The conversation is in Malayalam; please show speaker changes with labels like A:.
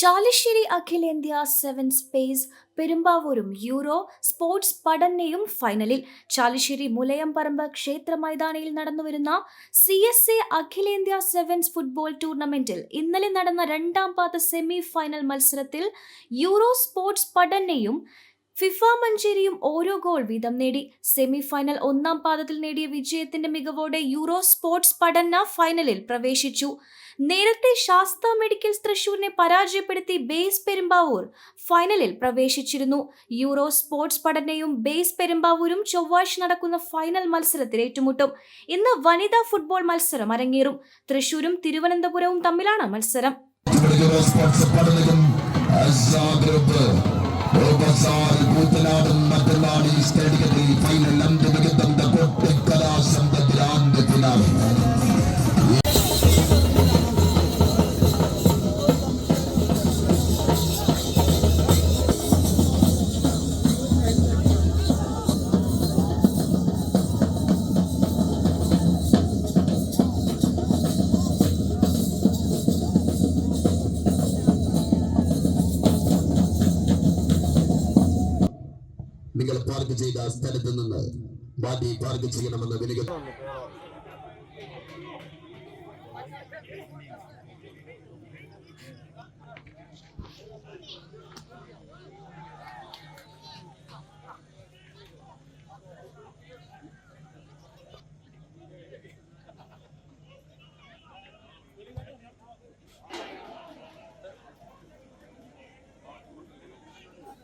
A: ചാലിശ്ശേരി അഖിലേന്ത്യാ സെവൻ സ്പേസ് പെരുമ്പാവൂരും യൂറോ സ്പോർട്സ് പഠനയും ഫൈനലിൽ. ചാലശ്ശേരി മുലയംപറമ്പ് ക്ഷേത്ര മൈതാനിയിൽ നടന്നുവരുന്ന സി എസ് എ അഖിലേന്ത്യാ സെവൻസ് ഫുട്ബോൾ ടൂർണമെന്റിൽ ഇന്നലെ നടന്ന രണ്ടാം പാദ സെമി ഫൈനൽ മത്സരത്തിൽ യൂറോ സ്പോർട്സ് പഠനയും ഫിഫ മഞ്ചേരിയും ഓരോ ഗോൾ വീതം നേടി. സെമി ഫൈനൽ ഒന്നാം പാദത്തിൽ നേടിയ വിജയത്തിന്റെ മികവോടെ യൂറോ സ്പോർട്സ് പഠന ഫൈനലിൽ പ്രവേശിച്ചു. നേരത്തെ ശാസ്ത മെഡിക്കൽസ് തൃശൂരിനെ പരാജയപ്പെടുത്തി ബേസ് പെരുമ്പാവൂർ ഫൈനലിൽ പ്രവേശിച്ചിരുന്നു. യൂറോ സ്പോർട്സ് പഠനയും ബേസ് പെരുമ്പാവൂരും ചൊവ്വാഴ്ച നടക്കുന്ന ഫൈനൽ മത്സരത്തിൽ ഏറ്റുമുട്ടും. ഇന്ന് വനിതാ ഫുട്ബോൾ മത്സരം അരങ്ങേറും. തൃശൂരും തിരുവനന്തപുരവും തമ്മിലാണ് മത്സരം.
B: കൂത്തനാടും മറ്റന്നാൾ ഈ സ്റ്റേഡിയത്തിൽ ഫൈനൽ അന്തിമികത്തം കൊട്ടിക്കലാശം ഗ്രാൻഡ് ഫിനാലെ നിങ്ങൾ പാർക്ക് ചെയ്ത സ്ഥലത്ത് നിന്ന് വണ്ടി പാർക്ക് ചെയ്യണമെന്ന് വിനിക